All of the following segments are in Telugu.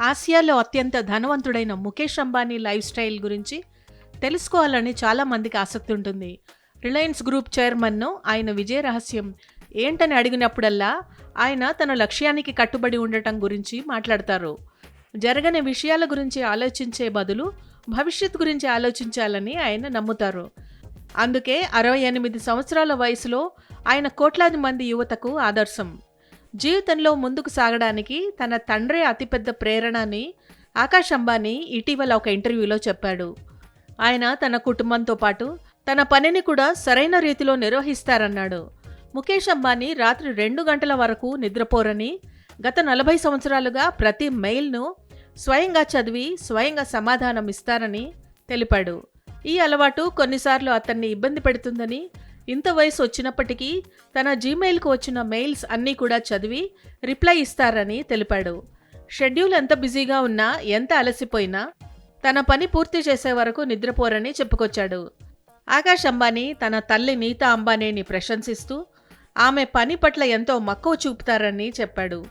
ఆసియాలో అత్యంత ధనవంతుడైన ముఖేష్ అంబానీ లైఫ్ స్టైల్ గురించి తెలుసుకోవాలని చాలా మందికి ఆసక్తి ఉంటుంది. రిలయన్స్ గ్రూప్ చైర్మన్ను ఆయన విజయ రహస్యం ఏంటని అడిగినప్పుడల్లా ఆయన తన లక్ష్యానికి కట్టుబడి ఉండటం గురించి మాట్లాడతారు. జరగని విషయాల గురించి ఆలోచించే బదులు భవిష్యత్ గురించి ఆలోచించాలని ఆయన నమ్ముతారు. అందుకే అరవై ఎనిమిది సంవత్సరాల వయసులో ఆయన కోట్లాది మంది యువతకు ఆదర్శం. జీవితంలో ముందుకు సాగడానికి తన తండ్రి అతిపెద్ద ప్రేరణ అని ఆకాష్ అంబానీ ఇటీవల ఒక ఇంటర్వ్యూలో చెప్పాడు. ఆయన తన కుటుంబంతో పాటు తన పనిని కూడా సరైన రీతిలో నిర్వహిస్తారన్నాడు. ముఖేష్ అంబానీ రాత్రి రెండు గంటల వరకు నిద్రపోరని గత నలభై సంవత్సరాలుగా ప్రతి మెయిల్ను స్వయంగా చదివి స్వయంగా సమాధానం ఇస్తారని తెలిపాడు. ఈ అలవాటు కొన్నిసార్లు అతన్ని ఇబ్బంది పెడుతుందని ఇంత వయసు వచ్చినప్పటికీ తన జీమెయిల్కు వచ్చిన మెయిల్స్ అన్నీ కూడా చదివి రిప్లై ఇస్తారని తెలిపాడు. షెడ్యూల్ ఎంత బిజీగా ఉన్నా ఎంత అలసిపోయినా తన పని పూర్తి చేసే వరకు నిద్రపోరని చెప్పుకొచ్చాడు. ఆకాష్ అంబానీ తన తల్లి నీతా అంబానీని ప్రశంసిస్తూ ఆమె పని పట్ల ఎంతో మక్కువ చూపుతారని చెప్పాడు.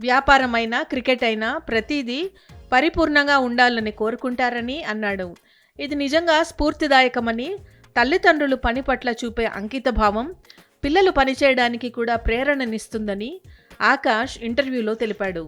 వ్యాపారమైనా క్రికెట్ అయినా ప్రతిదీ పరిపూర్ణంగా ఉండాలని కోరుకుంటారని అన్నాడు. ఇది నిజంగా స్ఫూర్తిదాయకమని తల్లిదండ్రులు పని పట్ల చూపే అంకిత భావం పిల్లలు పనిచేయడానికి కూడా ప్రేరణనిస్తుందని ఆకాష్ ఇంటర్వ్యూలో తెలిపాడు.